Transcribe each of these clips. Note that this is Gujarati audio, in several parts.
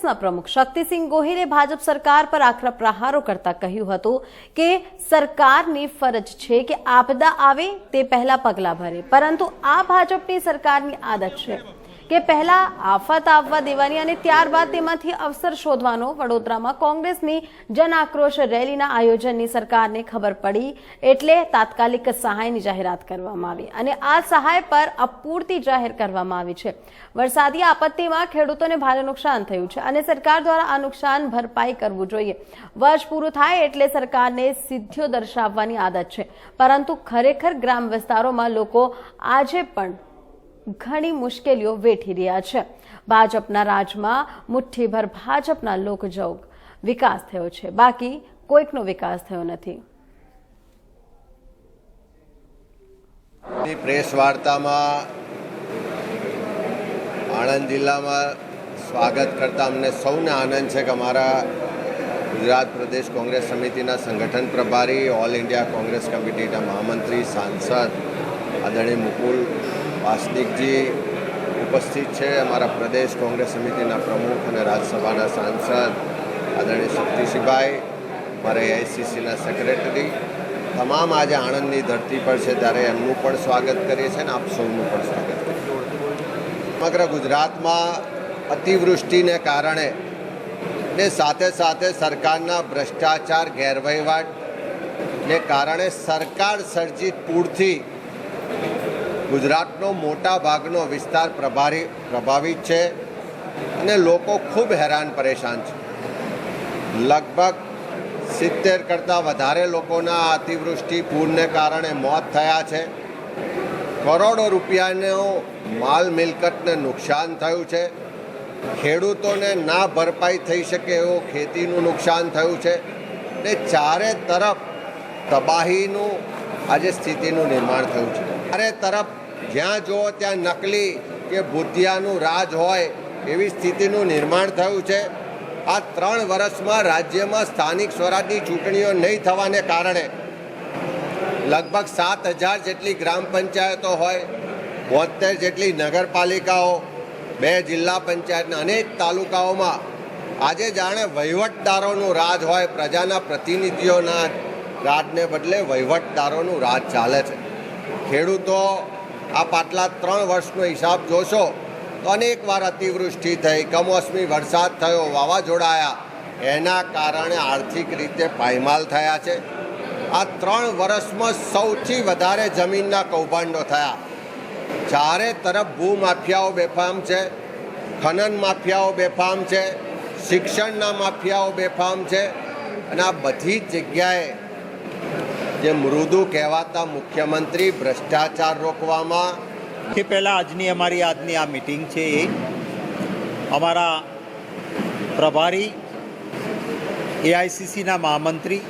કોંગ્રેસના પ્રમુખ શક્તિસિંહ ગોહિલે ભાજપ સરકાર પર આકરા પ્રહારો કરતા કહ્યું હતું કે સરકારની ફરજ છે કે આપદા આવે તે પહેલા પગલાં ભરે, પરંતુ આ ભાજપની સરકારની આદત છે. કે પહેલા આફત આવવા દેવાની અને ત્યારબાદ તેમાંથી અવસર શોધવાનો વડોદરામાં કોંગ્રેસની જન આક્રોશ રેલીના આયોજનની સરકારને ખબર પડી એટલે તાત્કાલિક સહાયની જાહેરાત કરવામાં આવી. અને આ સહાય પર અપૂરતી જાહેર કરવામાં આવી છે. વરસાદી આપત્તિમાં ખેડૂતોને ભારે નુકસાન થયું છે અને સરકાર દ્વારા આ નુકસાન ભરપાઈ કરવું જોઈએ. વર્ષ પૂરું થાય એટલે સરકારને સિદ્ધિઓ દર્શાવવાની આદત છે. પરંતુ ખરેખર ગ્રામ વિસ્તારોમાં લોકો આજે પણ ઘણી મુશ્કેલીઓ વેઠી રહ્યા છે. ભાજપના રાજમાં મુઠ્ઠીભર ભાજપના લોકજોગ વિકાસ થયો છે. બાકી કોઈકનો વિકાસ થયો નથી. પ્રેસ વાર્તામાં આણંદ જિલ્લામાં સ્વાગત કરતા અમને સૌને આનંદ છે કે અમારા ગુજરાત પ્રદેશ કોંગ્રેસ સમિતિના સંગઠન પ્રભારી, ઓલ ઇન્ડિયા કોંગ્રેસ કમિટીના મહામંત્રી, સાંસદ આદરણીય મુકુલ વાસનિકજી ઉપસ્થિત છે અમારા પ્રદેશ કોંગ્રેસ સમિતિના પ્રમુખ અને રાજ્યસભાના સાંસદ આદરણીય શક્તિસિંહભાઈ મારા એઆઈસીસીના સેક્રેટરી તમામ આજે આણંદની ધરતી પર છે ત્યારે એમનું પણ સ્વાગત કરીએ છીએ અને આપ સૌનું પણ સ્વાગત કરીએ. સમગ્ર ગુજરાતમાં અતિવૃષ્ટિને કારણે ને સાથે સાથે સરકારના ભ્રષ્ટાચાર, ગેરવહીવટને કારણે સરકાર સર્જિત પૂરથી ગુજરાતનો મોટા ભાગનો વિસ્તાર પ્રભારી પ્રભાવિત છે અને લોકો ખૂબ હેરાન પરેશાન છે. લગભગ સિત્તેર કરતાં વધારે લોકોના અતિવૃષ્ટિ પૂરને કારણે મોત થયા છે. કરોડો રૂપિયાનો માલ મિલકતને નુકસાન થયું છે. ખેડૂતોને ના ભરપાઈ થઈ શકે એવું ખેતીનું નુકસાન થયું છે. ને ચારે તરફ તબાહીનું આજે સ્થિતિનું નિર્માણ થયું છે. ચારે તરફ જ્યાં જુઓ ત્યાં નકલી કે બુદ્ધિયાનું રાજ હોય એવી સ્થિતિનું નિર્માણ થયું છે. આ ત્રણ વર્ષમાં રાજ્યમાં સ્થાનિક સ્વરાજની ચૂંટણીઓ નહીં થવાને કારણે લગભગ સાત હજાર જેટલી ગ્રામ પંચાયતો હોય બોતેર જેટલી નગરપાલિકાઓ, બે જિલ્લા પંચાયતના અનેક તાલુકાઓમાં આજે જાણે વહીવટદારોનું રાજ હોય, પ્રજાના પ્રતિનિધિઓના રાજને બદલે વહીવટદારોનું રાજ ચાલે છે. ખેડૂતો આ પાટલા ત્રણ વર્ષનો હિસાબ જોશો, તો અનેક અતિવૃષ્ટિ થઈ, કમોસમી વરસાદ થયો વાવાઝોડા આવ્યા એના કારણે આર્થિક રીતે પાયમાલ થયા છે. આ ત્રણ વર્ષમાં સૌથી વધારે જમીનના કૌભાંડો થયા. ચારે તરફ ભૂમાફિયાઓ બેફામ છે, ખનન માફિયાઓ બેફામ છે, શિક્ષણના માફિયાઓ બેફામ છે, અને આ બધી જગ્યાએ જે મૃદુ કહેવાતા મુખ્યમંત્રી ભ્રષ્ટાચાર રોકવામાં. કે પહેલાં આજની અમારી આજની આ મિટિંગ છે એ. અમારા પ્રભારી એઆઈસીસીના મહામંત્રી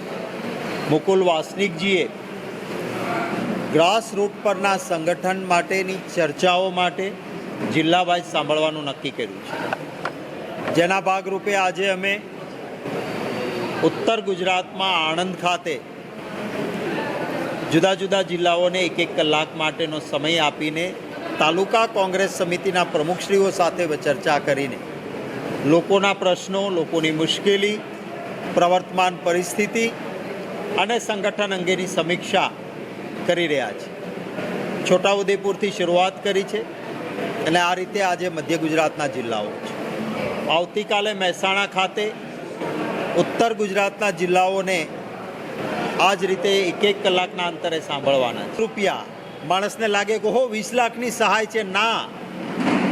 મુકુલ વાસનિકજીએ ગ્રાસ રૂટ પરના સંગઠન માટેની ચર્ચાઓ માટે જિલ્લાવાઇઝ સાંભળવાનું નક્કી કર્યું છે. જેના ભાગરૂપે આજે અમે ઉત્તર ગુજરાતમાં આણંદ ખાતે જુદા જુદા જિલ્લાઓને એક એક કલાક માટેનો સમય આપીને તાલુકા કોંગ્રેસ સમિતિના પ્રમુખશ્રીઓ સાથે ચર્ચા કરીને લોકોના પ્રશ્નો, લોકોની મુશ્કેલી, પ્રવર્તમાન પરિસ્થિતિ અને સંગઠન અંગેની સમીક્ષા કરી રહ્યા છે. છોટાઉદેપુરથી શરૂઆત કરી છે અને આ રીતે આજે મધ્ય ગુજરાતના જિલ્લાઓ છે. આવતીકાલે મહેસાણા ખાતે ઉત્તર ગુજરાતના જિલ્લાઓને આ જ રીતે એક એક કલાકના અંતરે સાંભળવાના રૂપિયા, માણસને લાગે કે હો વીસ લાખની સહાય છે. ના.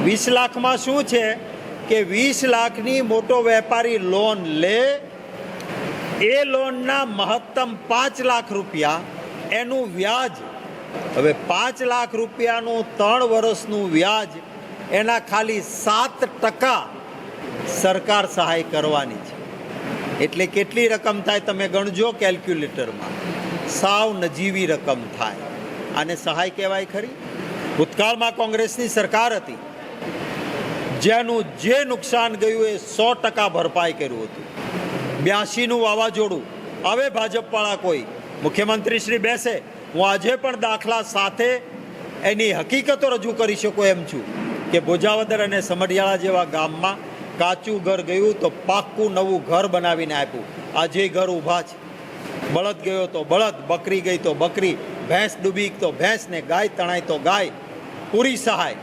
વીસ લાખમાં શું છે કે વીસ લાખની મોટો વેપારી લોન લે, એ લોનના મહત્તમ પાંચ લાખ રૂપિયા, એનું વ્યાજ, હવે પાંચ લાખ રૂપિયાનું ત્રણ વર્ષનું વ્યાજ, એના ખાલી સાત ટકા સરકાર સહાય કરવાની છે. એટલે કેટલી રકમ થાય તમે ગણજો કેલ્ક્યુલેટરમાં. સાવ નજીવી રકમ થાય. આને સહાય કહેવાય ખરી? ભૂતકાળમાં કોંગ્રેસની સરકાર હતી. જેનું જે નુકસાન ગયું એ સો ટકા ભરપાઈ કર્યું હતું. બ્યાસીનું વાવાઝોડું. હવે ભાજપવાળા કોઈ. મુખ્યમંત્રી શ્રી બેસે. હું આજે પણ દાખલા સાથે એની હકીકતો રજૂ કરી શકું એમ છું કે ભોજાવદર અને સમઢિયાળા જેવા ગામમાં કાચું ઘર ગયું તો પાક્કું નવું ઘર બનાવીને આપ્યું. આજે ઘર ઊભા છે. બળદ ગયો તો બળદ, બકરી ગઈ તો બકરી, ભેંસ ડૂબી તો ભેંસ ને ગાય, તણાય તો ગાય. પૂરી સહાય.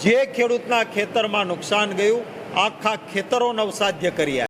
જે ખેડૂતના ખેતરમાં નુકસાન ગયું, આખા ખેતરો નવસાધ્ય કરી આપ્યા